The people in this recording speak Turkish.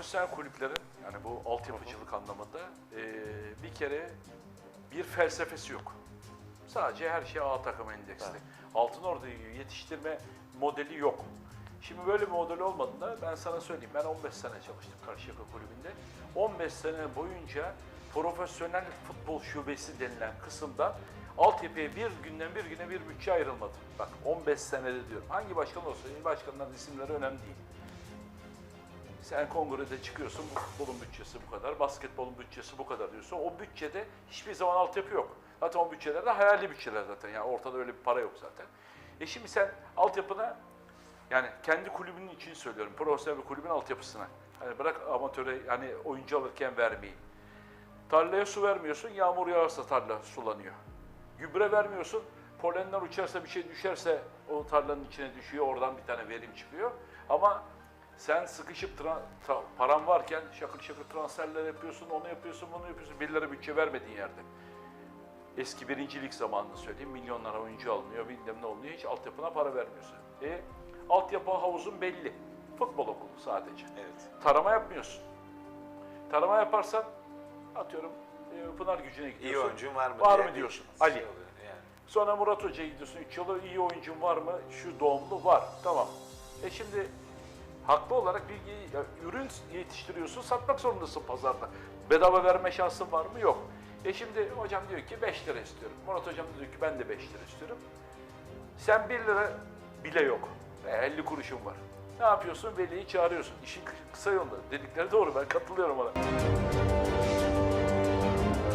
profesyonel kulüplerin yani bu altyapıcılık anlamında e, bir kere bir felsefesi yok. Sadece her şey A takım endeksli. Altın orada yetiştirme modeli yok. Şimdi böyle bir model olmadığında ben sana söyleyeyim. Ben 15 sene çalıştım Karşıyaka Kulübü'nde. 15 sene boyunca profesyonel futbol şubesi denilen kısımda altyapıya bir günden bir güne bir bütçe ayrılmadı. Bak 15 senede diyorum. Hangi başkan olsa il başkanların isimleri önemli değil. Sen kongrede çıkıyorsun, futbolun bütçesi bu kadar, basketbolun bütçesi bu kadar diyorsun. O bütçede hiçbir zaman altyapı yok. Zaten o bütçeler de hayali bütçeler zaten. Yani ortada öyle bir para yok zaten. E şimdi sen altyapına, yani kendi kulübünün için söylüyorum, profesyonel bir kulübün altyapısına. Hani bırak amatöre, hani oyuncu alırken vermeyi. Tarlaya su vermiyorsun, yağmur yağarsa tarla sulanıyor. Gübre vermiyorsun, polenler uçarsa bir şey düşerse o tarlanın içine düşüyor, oradan bir tane verim çıkıyor. Ama sen sıkışıp tra- tra- paran varken şakır şakır transferler yapıyorsun, onu yapıyorsun, bunu yapıyorsun. Birileri bütçe vermediğin yerde. Eski birincilik zamanını söyleyeyim. Milyonlara oyuncu alınıyor, bilmem ne oluyor. Hiç altyapına para vermiyorsun. E, altyapı havuzun belli. Futbol okulu sadece. Evet. Tarama yapmıyorsun. Tarama yaparsan atıyorum e, Pınar gücüne gidiyorsun. İyi oyuncun var mı? Var mı diyorsun? şey Ali. oluyor Yani. Sonra Murat Hoca'ya gidiyorsun 3 yılı iyi oyuncun var mı? Şu doğumlu var. Tamam. E şimdi haklı olarak bir ya, ürün yetiştiriyorsun, satmak zorundasın pazarda. Bedava verme şansın var mı? Yok. E şimdi hocam diyor ki 5 lira istiyorum. Murat hocam diyor ki ben de 5 lira istiyorum. Sen 1 lira bile yok. E, 50 kuruşun var. Ne yapıyorsun? Veliyi çağırıyorsun. İşin kısa yolunda. Dedikleri doğru ben katılıyorum ona.